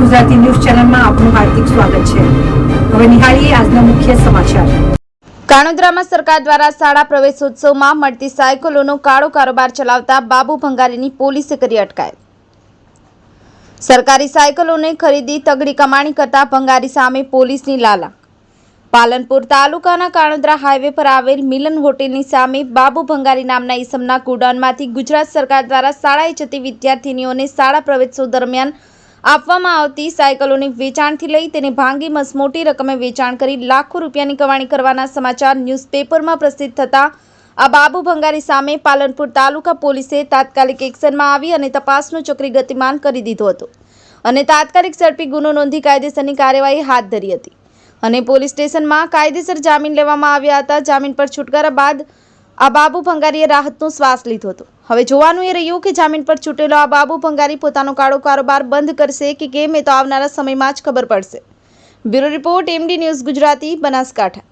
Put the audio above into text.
Gujarati news ચેનલમાં આપનું હાર્દિક સ્વાગત છે. હવે નિહાળીએ આજના મુખ્ય સમાચાર. કાણોદરામાં સરકાર દ્વારા શાળા પ્રવેશોત્સવમાં મળતી સાયકલોનો કાળો કારોબાર ચલાવતા બાબુ ભંગારીની પોલીસે કરી અટકાયત. સરકારી સાયકલોને ખરીદી તગડી કમાણી કરતા ભંગારી સામે પોલીસની લાલા. પાલનપુર તાલુકાના કાણોદરા હાઈવે પર આવેલ મિલન હોટેલની સામે બાબુ ભંગારી નામના ઈસમના ગોડાઉનમાંથી ગુજરાત સરકાર દ્વારા શાળાએ જતી વિદ્યાર્થીનીઓને શાળા પ્રવેશો દરમિયાન આપવામાં આવતી સાયકલોની વેચાણથી લઈ તેને ભાંગી મસ મોટી રકમે વેચાણ કરી લાખો રૂપિયાની કમાણી કરવાના સમાચાર ન્યૂઝપેપરમાં પ્રસિદ્ધ થતા આ બાબુ ભંગારી સામે પાલનપુર તાલુકા પોલીસે તાત્કાલિક એક્શનમાં આવી અને તપાસનું ચક્રી ગતિમાન કરી દીધો હતો. અને તાત્કાલિક ઝડપી ગુનો નોંધી કાયદેસરની કાર્યવાહી હાથ ધરી હતી. અને પોલીસ સ્ટેશનમાં કાયદેસર જામીન લેવામાં આવ્યા હતા. જામીન પર છુટકારા બાદ આ બાબુ ભંગારીએ રાહતનો શ્વાસ લીધો હતો. હવે જોવાનું એ રહ્યું કે જામીન પર છૂટેલો આ બાબુ ભંગારી પોતાનો કાળો કારોબાર બંધ કરશે કે કેમ એ તો આવનારા સમયમાં જ ખબર પડશે. Bureau report, MD news Gujarati, Banaskantha.